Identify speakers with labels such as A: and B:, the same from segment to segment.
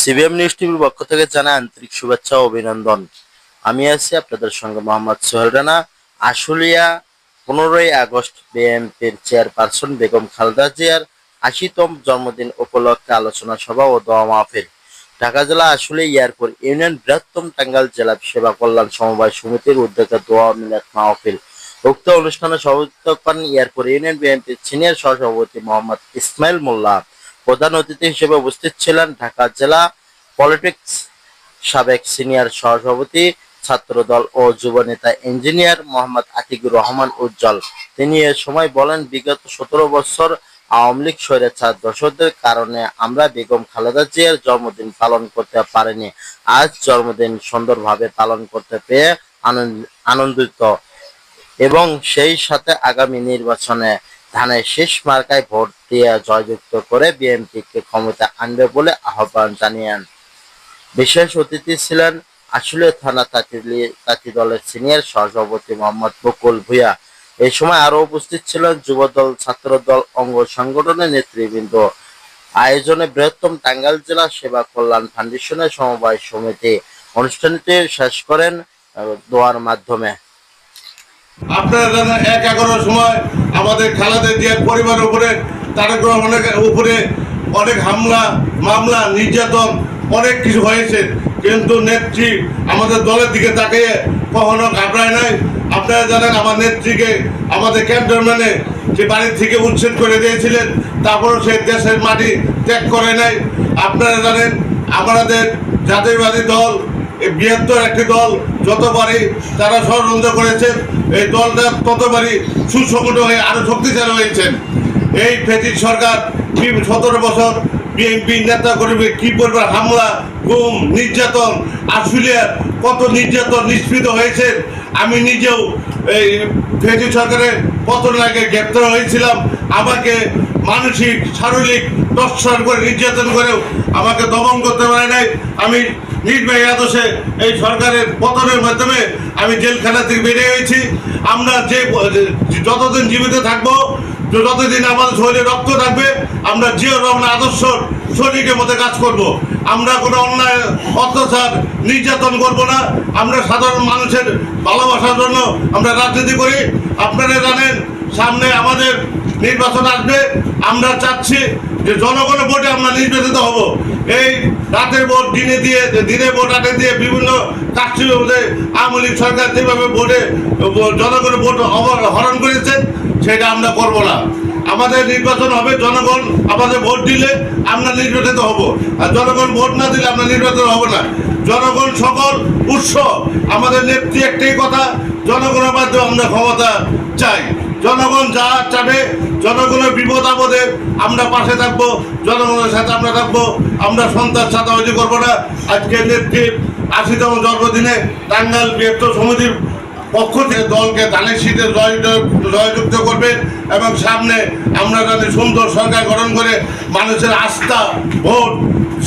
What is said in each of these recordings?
A: CBM news টিভির পক্ষ থেকে জানাই আন্তরিক শুভেচ্ছা ও অভিনন্দন। আমি আছি আপনাদের সঙ্গে মোহাম্মদ সোহেল রানা। আশুলিয়া, পনেরোই আগস্ট বিএনপির চেয়ারপারসন বেগম খালেদা জিয়ার আশিতম জন্মদিন উপলক্ষে আলোচনা সভা ও দোয়া মাহফিল। ঢাকা জেলা আশুলিয়া এয়ারপোর্ট ইউনিয়ন বৃহত্তম টাঙ্গাল জেলা সেবা কল্যাণ সমবায় সমিতির উদ্যোগে দোয়া মিলাদ মাহফিল। উক্ত অনুষ্ঠানে সভাপতিত্ব করেন এয়ারপোর্ট ইউনিয়ন বিএনপির সিনিয়র সহসভাপতি মোহাম্মদ ইসমাইল মোল্লা। প্রধান অতিথি হিসেবে উপস্থিত ছিলেন ঢাকা জেলা পলিটিক্স সাবেক সিনিয়র সহসভাপতি, ছাত্রদল ও যুব নেতা ইঞ্জিনিয়ার মোহাম্মদ আতিকুর রহমান উজ্জ্বল। তিনি এ সময় বলেন, বিগত সতেরো বছর আওয়ামী লীগ স্বৈরাচার দর্শকদের কারণে আমরা বেগম খালেদা জিয়ার জন্মদিন পালন করতে পারিনি। আজ জন্মদিন সুন্দরভাবে পালন করতে আনন্দ- আনন্দিত। এবং সেই সাথে আগামী নির্বাচনে ধানের শেষ মার্কায় ভোট দিয়ে জয়যুক্ত করে বিএনপিকে ক্ষমতা আনবে বলে আহ্বান জানিয়েন। বিশেষ অতিথি ছিলেন আশুলিয়া থানা তাঁতি দলের সিনিয়র সহসভাপতি মোহাম্মদ বকুল ভুঁইয়া। এই সময় আরও উপস্থিত ছিলেন যুবদল, ছাত্রদল, অঙ্গ সংগঠনের নেতৃবৃন্দ। আয়োজনে বৃহত্তম টাঙ্গাইল জেলা সেবা কল্যাণ ফাউন্ডেশনের সমবায় সমিতি অনুষ্ঠানটি শেষ করেন দোয়ার মাধ্যমে।
B: আপনারা এক এগারোর সময় আমাদের খালেদা জিয়ার পরিবারের উপরে, তারেক রহমানের উপরে অনেক হামলা, মামলা, নির্যাতন, অনেক কিছু হয়েছে। কিন্তু নেত্রী আমাদের দলের দিকে তাকিয়ে কখনো ঘাবড়ায় নাই। আপনারা জানেন আমার নেত্রীকে, আমাদের ক্যান্টনমেন্টে সে বাড়ির থেকে উচ্ছেদ করে দিয়েছিলেন, তারপরও সে দেশের মাটি ত্যাগ করে নাই। আপনারা জানেন, আমাদের জাতীয়বাদী দল বৃহত্তর একটি দল যতবারই তারা ষড়যন্ত্র করেছেন এই দলটা ততবারই সুসংগঠিত হয়ে, আরও শক্তিশালী হয়েছেন। এই ফেটির সরকার সতেরো বছর বিএনপি নেতা কর্মী কি পরিমাণ হামলা, গুম, নির্যাতন, আশুলিয়ার কত নির্যাতন নিষ্পৃত হয়েছে, আমি নিজেও এই ফেটি সরকারের পতন আগে গ্রেপ্তার হয়েছিলাম। আমাকে মানসিক, শারীরিক দর্শন করে, নির্যাতন করেও আমাকে দমন করতে পারে নাই। আমি নির্বাহী আদর্শে এই সরকারের পতনের মাধ্যমে আমি জেলখানা থেকে বেরিয়ে হয়েছি আমরা যে, যতদিন জীবিত থাকব, যতদিন আমাদের শরীরে রক্ত থাকবে, আমরা জিও রহমান আদর্শ সৈনিকের মধ্যে কাজ করব। আমরা কোনো অন্যায়, অত্যাচার, নির্যাতন করব না। আমরা সাধারণ মানুষের ভালোবাসার জন্য আমরা রাজনীতি করি। আপনারা জানেন, সামনে আমাদের নির্বাচন আসবে। আমরা চাচ্ছি যে জনগণের ভোটে আমরা নির্বাচিত হব। এই রাতের ভোট দিনে দিয়ে দিনে ভোট রাতে দিয়ে বিভিন্ন মধ্যে আওয়ামী লীগ সরকার যেভাবে ভোটে, জনগণের ভোট হরণ করেছে, সেটা আমরা করব না। আমাদের নির্বাচন হবে, জনগণ আমাদের ভোট দিলে আমরা নির্বাচিত হব। আর জনগণ ভোট না দিলে আমরা নির্বাচিত হব না। জনগণ সকল উৎস, আমাদের নেত্রী একটাই কথা, জনগণের মাধ্যমে আমরা ক্ষমতা চাই। জনগণ যা চাবে, জনগণের বিপদ আপদে আমরা পাশে থাকব, জনগণের সাথে আমরা থাকব, আমরা সন্তান সাথে করব না। আজকে নেত্রীর আশিতম জন্মদিনে টাঙ্গাইল বৃহত্তর সমিতির পক্ষ থেকে দলকে ধানের শীতে জয় জয়যুক্ত করবে এবং সামনে আমরা জানি সুন্দর সরকার গঠন করে মানুষের আস্থা, ভোট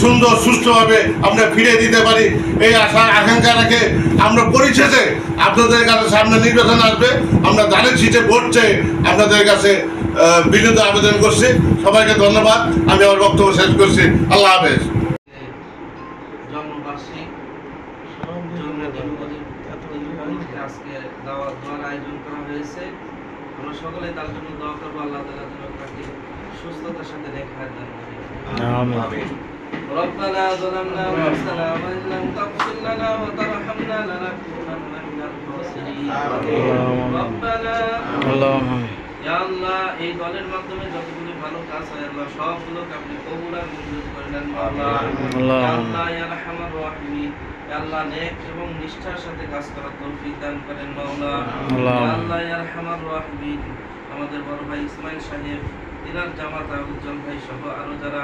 B: সুন্দর সুষ্ঠুভাবে আমরা ফিরে দিতে পারি। এই আশা আকাঙ্ক্ষা রেখে আমরা পরিশেষে আপনাদের কাছে সামনে নির্বাচন আসবে। আমরা ধানের শীতে ভোট চেয়ে আপনাদের কাছে বিনীত আবেদন করছি। সবাইকে ধন্যবাদ। আমি আমার বক্তব্য শেষ করছি। আল্লাহ হাফেজ।
C: জন্মবার্ষিক। জন্মদিন। উপলক্ষে আজকে দাওয়া দোয়ার আয়োজন করা হয়েছে। আমরা সকলে তার জন্য দোয়া করব। আল্লাহ তালা যেন তাকে সুস্থতার সাথে রেখে দান। করে ربنا ظلمنا انفسنا وان لم تغفر لنا وترحمنا لنكونن من الخاسرين ربنا ইয়া আল্লাহ এই দলের মাধ্যমে যতগুলো ভালো কাজ হয় আল্লাহ সবগুলোকে আপনি কবুল আর মঞ্জুর করে নেন আল্লাহ ইয়া আল্লাহ ইয়া রাহমান রাহিমিন ইয়া আল্লাহ নেক এবং নিষ্ঠার সাথে কাজ করার তৌফিক দান করেন মাওলা ইয়া আল্লাহ ইয়া রাহমান রাহিমিন আমাদের বড় ভাই ইসমাইল সাহেব তিনার জামাত উজ্জ্বল ভাই সহ আরো যারা